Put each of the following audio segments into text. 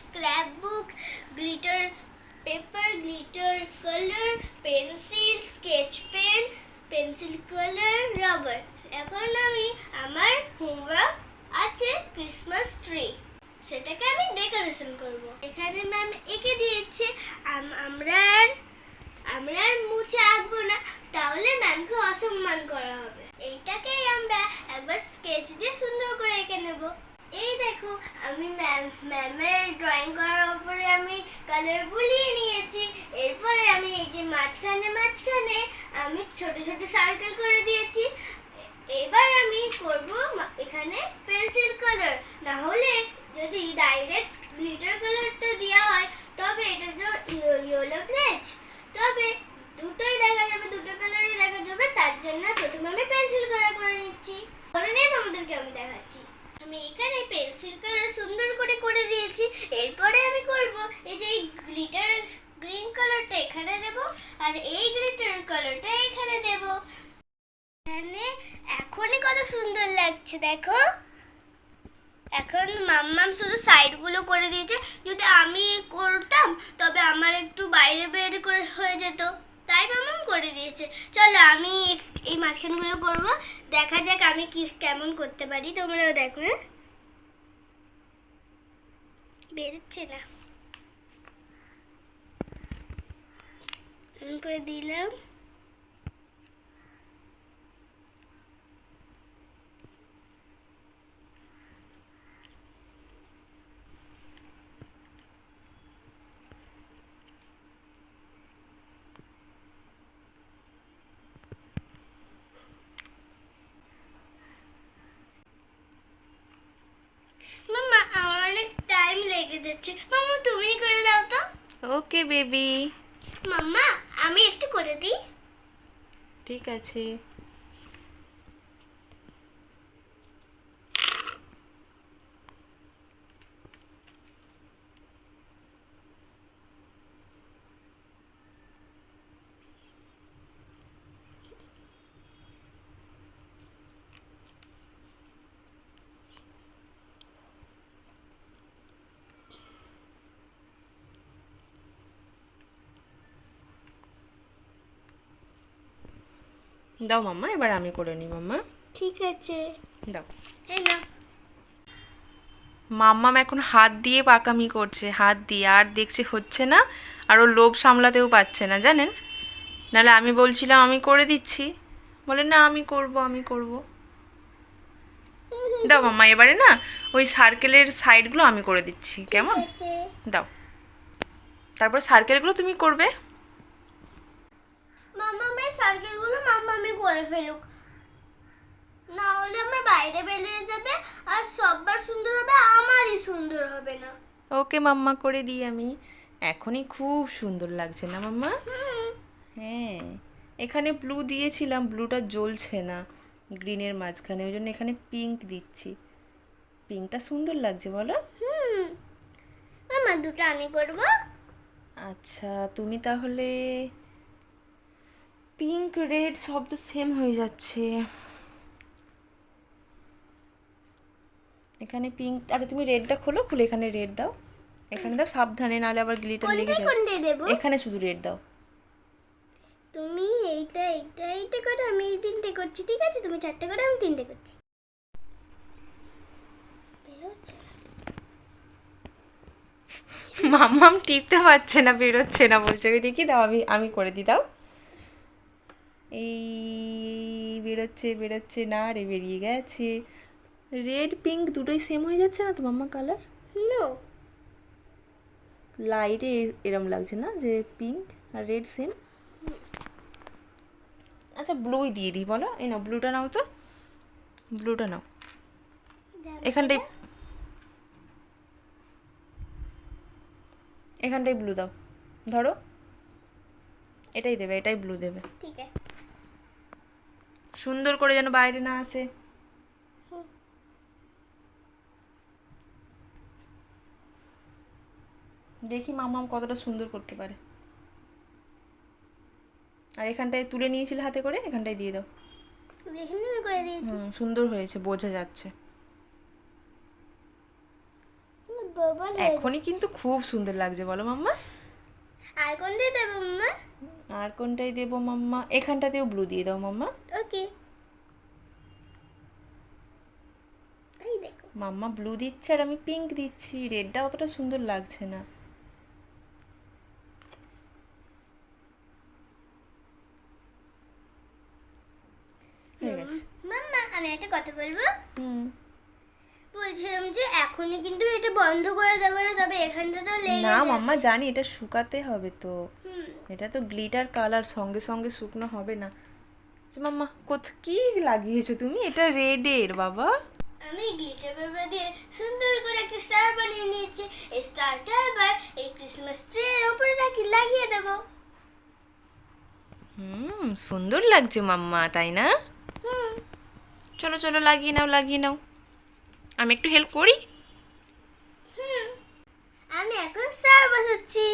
Scrap glitter paper, glitter colour, pencil, sketch pen, pencil colour, rubber. এখন আমি আমার homework আছে ক্রিসমাস ট্রি। সেটাকে আমি ডেকোরেশন করব। এখানে ম্যাম এঁকে দিয়েছে, আম- আমরা আমরা আর মুছে আঁকবো না, তাহলে ম্যামকে অসম্মান করা হবে। এইটাকেই আমরা একবার স্কেচ দিয়ে সুন্দর করে এঁকে নেব এই দেখো আমি ম্যাম ম্যামের ড্রয়িং করার উপরে আমি কালার বুলিয়ে নিয়েছি। এরপরে আমি এই যে মাঝখানে মাঝখানে আমি ছোট ছোট সার্কেল করে দিয়েছি। এবার আমি করব মা- এখানে পেন্সিল কালার না হলে যদি ডাইরেক্ট গ্লিটার কালারটা দেওয়া হয় তবে এটা যে ইয়েলো প্লেট তবে দুটোই দেখা যাবে দুটো কালারই দেখা যাবে তার জন্য প্রথমে আমি পেন্সিল কালার করে নিচ্ছি করে নিয়ে তোমাদেরকে আমি দেখাচ্ছি আমি এখানে পেন্সিল কালার সুন্দর করে করে দিয়েছি এরপরে আমি করব এই যে এই গ্লিটার গ্রিন কালারটা এখানে দেব আর এই গ্লিটার কালারটা এখানে দেব এখানে এখনই কত সুন্দর লাগছে, দেখো। এখন মাম্মাম শুধু সাইডগুলো করে দিয়েছে। যদি আমি করতাম, তবে আমার একটু বাইরে বের করে হয়ে যেত। তাই মাম্মাম করে দিয়েছে। চলো আমি এই মাঝখানগুলো করব। দেখা যাক আমি কি কেমন করতে পারি। তোমরাও দেখো হ্যাঁ? বেরোচ্ছে না। করে দিলাম মাম্মা আমার অনেক টাইম লেগে যাচ্ছে মাম্মা তুমি করে দাও তো ওকে বেবি। মাম্মা আমি একটু করে দিই। ঠিক আছে। দাও মাম্মা এবার আমি করে নিই মাম্মা। ঠিক আছে। দাও। এই না মাম্মাম এখন হাত দিয়ে পাকামি করছে হাত দিয়ে আর দেখছে হচ্ছে না আর ও লোভ সামলাতেও পাচ্ছে না জানেন? নাহলে আমি বলছিলাম আমি করে দিচ্ছি। বলে না আমি করব আমি করব। দাও মাম্মা এবারে না ওই সার্কেলের সাইডগুলো আমি করে দিচ্ছি কেমন? দাও। তারপর সার্কেলগুলো তুমি করবে। সার্কেলগুলো মাম্মা আমি করে ফেলুক। না হলে আমার বাইরে বেরিয়ে যাবে আর সববার সুন্দর হবে আমারই সুন্দর হবে না। ওকে মাম্মা করে দিই আমি। এখনই খুব সুন্দর লাগছে না মাম্মা? হ্যাঁ এখানে ব্লু দিয়েছিলাম ব্লুটা জ্বলছে না। গ্রিনের মাঝখানে ওই জন্য এখানে পিঙ্ক দিচ্ছি। পিঙ্কটা সুন্দর লাগছে বলো। মাম্মা দুটো আমি করব। আচ্ছা তুমি তাহলে পিঙ্ক রেড সব তো সেম হয়ে যাচ্ছে। এখানে পিঙ্ক আচ্ছা তুমি রেডটা খোলো খুলে এখানে রেড দাও। এখানে দাও সাবধানে নাহলে আবার গ্লিটার লেগে যাবে। এখানে শুধু রেড দাও। তুমি এইটা এইটা এইটা করে আমি এই তিনটে করছি ঠিক আছে? তুমি চারটে করে আমি তিনটে করছি। মাম্মাম টিপতে পারছে না বেরোচ্ছে না বলছে ওই দেখি দাও আমি আমি করে দিই দাও। এই বেরোচ্ছে বেরোচ্ছে না রে বেরিয়ে গেছে। রেড পিঙ্ক দুটোই সেম হয়ে যাচ্ছে না তো মাম্মা কালার নো লাইটে এরম লাগছে না যে পিঙ্ক আর রেড সেম আচ্ছা ব্লুই দিয়ে দিই বলো। এই নাও ব্লুটা নাও তো। ব্লুটা নাও। এখানটাই এখানটাই ব্লু দাও। ধরো। এটাই দেবে এটাই ব্লু দেবে। ঠিক আছে। সুন্দর করে যেন বাইরে না আসে। দেখি মামাম কতটা সুন্দর করতে পারে। আর এখানটায় তুলে নিয়েছিল হাতে করে এখানটায় দিয়ে দাও। সুন্দর হয়েছে বোঝা যাচ্ছে। এখনই কিন্তু খুব সুন্দর লাগছে বলো মাম্মা। আর কোনটা দেবো মাম্মা? আর কোনটাই দেবো মাম্মা? এখানটাতেও ব্লু দিয়ে দাও মাম্মা। ওকে এই দেখো। মাম্মা ব্লু দিচ্ছে আর আমি পিঙ্ক দিচ্ছি। রেডটা অতটা সুন্দর লাগছে না। হয়ে গেছে। মাম্মা আমি একটা কথা বলব? হুম। বলছিলাম যে এখনই কিন্তু এটা বন্ধ করে দেবো না তবে এখানটা তো লেগে না মাম্মা জানি এটা শুকাতে হবে তো। এটা তো গ্লিটার কালার সঙ্গে সঙ্গে শুকনো হবে না। মাম্মা কোথ কি লাগিয়েছো তুমি? এটা রেডের বাবা। আমি গ্লিটার পেপার দিয়ে সুন্দর করে একটা স্টার বানিয়ে নিয়েছি। এই স্টারটা এবার এই ক্রিসমাস ট্রির উপরে রাখি লাগিয়ে দেবো। হুম সুন্দর লাগছে মাম্মা তাই না? হুম। চলো চলো লাগিয়ে নাও লাগিয়ে নাও। আমি একটু হেল্প করি? হুম। আমি এখন স্টার বসাচ্ছি।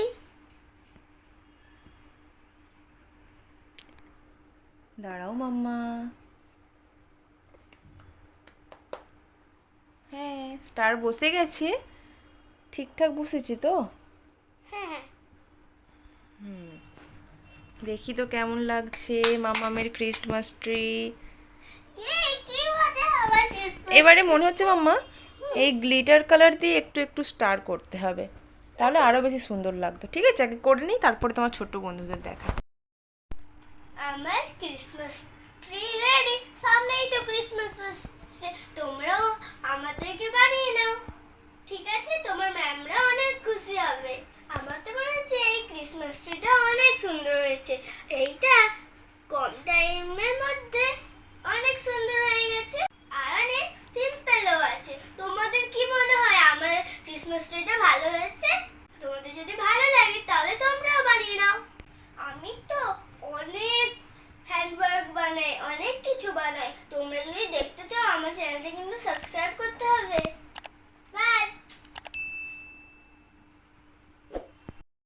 দাঁড়াও মাম্মা। হ্যাঁ স্টার বসে গেছে। ঠিকঠাক বসেছে তো? হ্যাঁ হ্যাঁ। দেখি তো কেমন লাগছে মামামের ক্রিসমাস ট্রি এবারে মনে হচ্ছে মাম্মা এই গ্লিটার কালার দিয়ে একটু একটু স্টার করতে হবে। তাহলে আরও বেশি সুন্দর লাগতো। ঠিক আছে আগে করে নিই তারপরে তোমার ছোট বন্ধুদের দেখা আমার ক্রিসমাস ট্রি রেডি সামনেই তো ক্রিসমাস আসছে। তোমরাও আমাদেরকে বানিয়ে নাও। ঠিক আছে, তোমার ম্যামরা অনেক খুশি হবে। আমার তো মনে হচ্ছে এই ক্রিসমাস ট্রিটা অনেক সুন্দর হয়েছে। এইটা কম টাইমের মধ্যে অনেক সুন্দর হয়ে গেছে আর অনেক সিম্পলও আছে। তোমাদের কি মনে হয় আমার ক্রিসমাস ট্রিটা ভালো হয়েছে? তোমাদের যদি ভালো লাগে তাহলে তোমরাও বানিয়ে নাও।